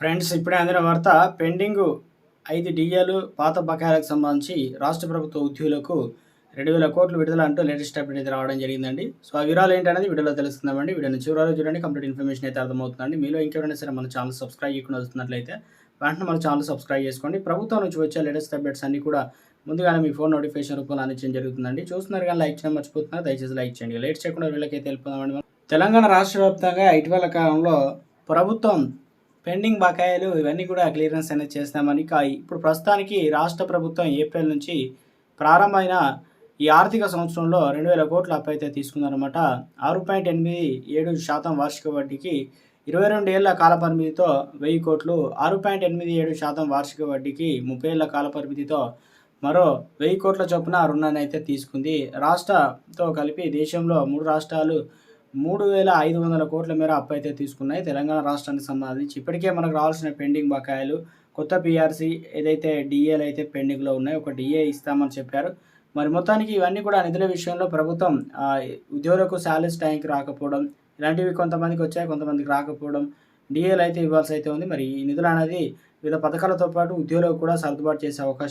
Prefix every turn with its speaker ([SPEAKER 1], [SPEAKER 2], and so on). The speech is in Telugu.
[SPEAKER 1] ఫ్రెండ్స్ ఇప్పుడే అందిన వార్త పెండింగ్ ఐదు డిఏలు పాత బకాయిలకు సంబంధించి రాష్ట్ర ప్రభుత్వ ఉద్యోగులకు రెండు వేల కోట్లు విడుదల అంటూ లేటెస్ట్ అప్డేట్ అయితే రావడం జరిగిందండి. సో ఆ వివరాలు ఏంటనేది వీడియోలో తెలుస్తుందామండి వీడియోని చివరిలో చూడండి. కంప్లీట్ ఇన్ఫర్మేషన్ అయితే అర్థమవుతుందండి. మీలో ఇంకెవరైనా సరే మన ఛానల్ సబ్స్క్రైబ్ చేయకుండా వస్తున్నట్లయితే వెంటనే మన ఛానల్ సబ్స్క్రైబ్ చేసుకోండి. ప్రభుత్వం నుంచి వచ్చే లేటెస్ట్ అప్డేట్స్ అన్ని కూడా ముందుగానే మీ ఫోన్ నోటిఫికేషన్ రూపంలో అందించడం జరుగుతుందండి. చూస్తున్నారు కానీ లైక్ చేయడం మర్చిపోతున్నారు. దయచేసి లైక్ చేయండి. లేట్ చేయకుండా వీళ్ళకైతే వెళ్ళిపోదామండి తెలంగాణ రాష్ట్ర వ్యాప్తంగా ఇటీవల కాలంలో ప్రభుత్వం పెండింగ్ బకాయిలు ఇవన్నీ కూడా క్లియరెన్స్ అనేది చేస్తామని కా ఇప్పుడు ప్రస్తుతానికి రాష్ట్ర ప్రభుత్వం ఏప్రిల్ నుంచి ప్రారంభమైన ఈ ఆర్థిక సంవత్సరంలో రెండు వేల కోట్ల అప్పు అయితే తీసుకుందనమాట ఆరు పాయింట్ ఎనిమిది ఏడు శాతం వార్షిక వడ్డీకి ఇరవై రెండు ఏళ్ళ కాలపరిమితితో వెయ్యి కోట్లు ఆరు పాయింట్ ఎనిమిది ఏడు శాతం వార్షిక వడ్డీకి ముప్పై ఏళ్ళ కాలపరిమితితో మరో వెయ్యి కోట్ల చొప్పున రుణాన్ని అయితే తీసుకుంది. రాష్ట్రతో కలిపి దేశంలో మూడు రాష్ట్రాలు మూడు వేల ఐదు వందల కోట్ల మేర అప్పు అయితే తీసుకున్నాయి. తెలంగాణ రాష్ట్రానికి సంబంధించి ఇప్పటికే మనకు రావాల్సిన పెండింగ్ బకాయిలు కొత్త పిఆర్సీ ఏదైతే డిఏలు అయితే పెండింగ్లో ఉన్నాయో ఒక డిఏ ఇస్తామని చెప్పారు. మరి మొత్తానికి ఇవన్నీ కూడా నిధుల విషయంలో ప్రభుత్వం ఉద్యోగులకు శాలరీస్ టైంకి రాకపోవడం ఇలాంటివి కొంతమందికి వచ్చాయి కొంతమందికి రాకపోవడం డిఏలు అయితే ఇవ్వాల్సి అయితే ఉంది. మరి ఈ నిధులు అనేది వివిధ పథకాలతో పాటు ఉద్యోగులకు కూడా సర్దుబాటు చేసే అవకాశం